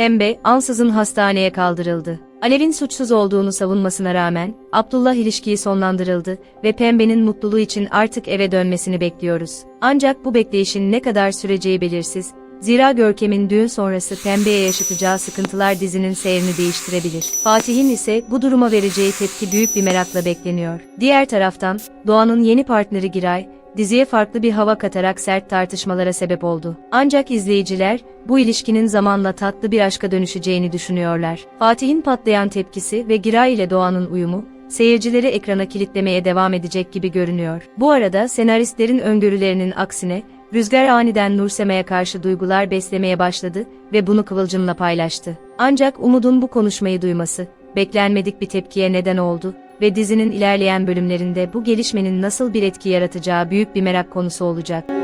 Pembe, ansızın hastaneye kaldırıldı. Alev'in suçsuz olduğunu savunmasına rağmen, Abdullah ilişkiyi sonlandırıldı ve Pembe'nin mutluluğu için artık eve dönmesini bekliyoruz. Ancak bu bekleyişin ne kadar süreceği belirsiz, Zira Görkem'in düğün sonrası Pembe'ye yaşatacağı sıkıntılar dizinin seyrini değiştirebilir. Fatih'in ise bu duruma vereceği tepki büyük bir merakla bekleniyor. Diğer taraftan, Doğan'ın yeni partneri Giray, diziye farklı bir hava katarak sert tartışmalara sebep oldu. Ancak izleyiciler, bu ilişkinin zamanla tatlı bir aşka dönüşeceğini düşünüyorlar. Fatih'in patlayan tepkisi ve Giray ile Doğan'ın uyumu, seyircileri ekrana kilitlemeye devam edecek gibi görünüyor. Bu arada senaristlerin öngörülerinin aksine, Rüzgar aniden Nursema'ya karşı duygular beslemeye başladı ve bunu Kıvılcım'la paylaştı. Ancak Umut'un bu konuşmayı duyması, beklenmedik bir tepkiye neden oldu ve dizinin ilerleyen bölümlerinde bu gelişmenin nasıl bir etki yaratacağı büyük bir merak konusu olacak.